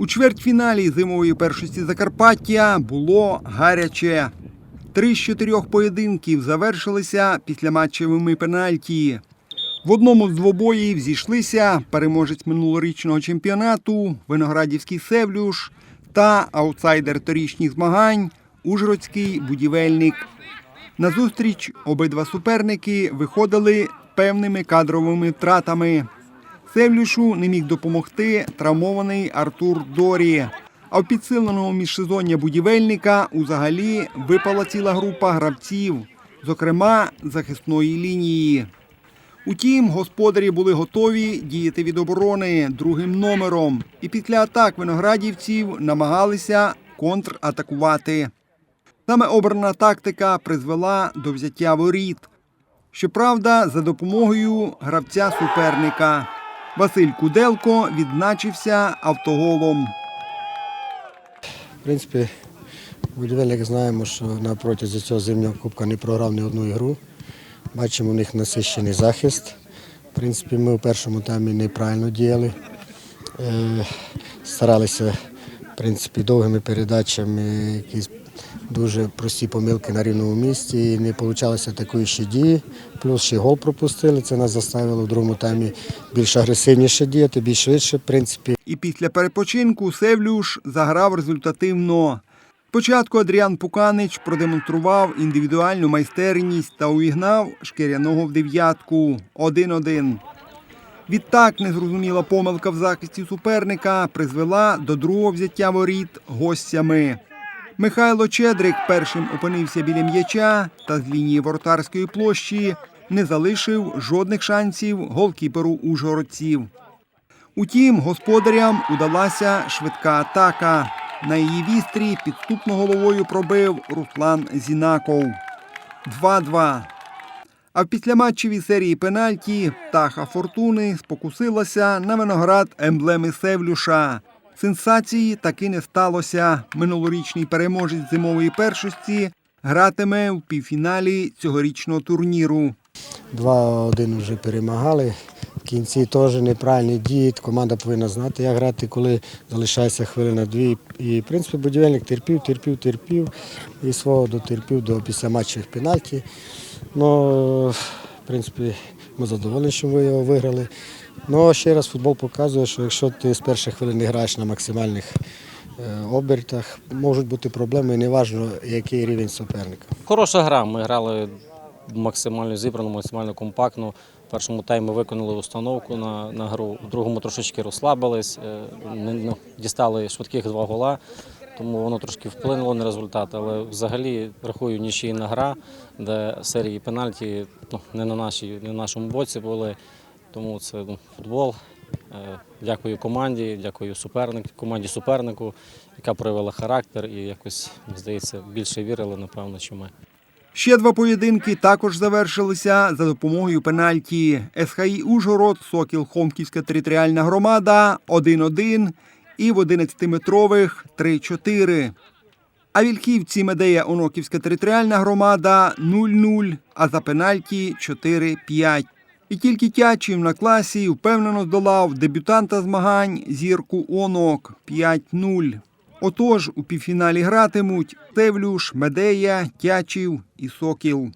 У чвертьфіналі зимової першості Закарпаття було гаряче. Три з чотирьох поєдинків завершилися післяматчевими пенальті. В одному з двобоїв зійшлися переможець минулорічного чемпіонату Виноградівський Севлюш та аутсайдер торічніх змагань Ужгородський будівельник. На зустріч обидва суперники виходили певними кадровими втратами. Севлюшу не міг допомогти травмований Артур Дорі. А в підсиленому міжсезоння будівельника узагалі випала ціла група гравців, зокрема захисної лінії. Утім, господарі були готові діяти від оборони другим номером, і після атак виноградівців намагалися контратакувати. Саме обрана тактика призвела до взяття воріт. Щоправда, за допомогою гравця суперника. Василь Куделко відзначився автоголом. В принципі, будівельник знаємо, що на протязі цього зимнього кубка не програв ні одну ігру. Бачимо, у них насищений захист. В принципі, ми в першому таймі неправильно діяли. Е, старалися в принципі, довгими передачами, якісь дуже прості помилки на рівному місці. І не вийшло такої ще дії. Плюс ще гол пропустили. Це нас заставило в другому таймі більш агресивніше діяти, більш швидше. В принципі, І після перепочинку Севлюш заграв результативно. Спочатку Адріан Пуканич продемонстрував індивідуальну майстерність та увігнав шкіряного в дев'ятку 1-1. Відтак незрозуміла помилка в захисті суперника призвела до другого взяття воріт гостями. Михайло Чедрик першим опинився біля м'яча та з лінії воротарської площі не залишив жодних шансів голкіперу ужгородців. Утім, господарям удалася швидка атака. На її вістрі підступно головою пробив Руслан Зінаков. 2-2. А в післяматчевій серії пенальті птаха Фортуни спокусилася на виноград емблеми Севлюша. Сенсації таки не сталося. Минулорічний переможець зимової першості гратиме в півфіналі цьогорічного турніру. 2-1 вже перемагали. В кінці теж неправильні дії. Команда повинна знати, як грати, коли залишається хвилина дві. І, в принципі, будівельник терпів, терпів, терпів і свого дотерпів до післяматчевих пенальті. Ну, в принципі, ми задоволені, що ми його виграли. Ну, ще раз футбол показує, що якщо ти з перших хвилин граєш на максимальних е, обертах, можуть бути проблеми, неважно, який рівень суперника. Хороша гра. Ми грали максимально зібрано, максимально компактно. В першому таймі виконали установку на, на гру, в другому трошечки розслабились, е, не- дістали швидких два гола, тому воно трошки вплинуло на результат. Але взагалі рахую нічийна гра, де серії пенальті ну, не, на нашій, не на нашому боці були. Тому це ну, футбол. Е, Дякую команді, дякую суперник, команді супернику, яка проявила характер і якось, здається, більше вірили, напевно, що ми. Ще два поєдинки також завершилися за допомогою пенальті. СХІ Ужгород, Сокіл Хомківська територіальна громада 1-1 і в 11-метрових 3-4. А Вільхівці Медея Оноківська територіальна громада 0-0, а за пенальті 4-5. І тільки Тячів на класі впевнено здолав дебютанта змагань зірку Онок 5-0. Отож, у півфіналі гратимуть Тевлюш, Медея, Тячів і Сокіл.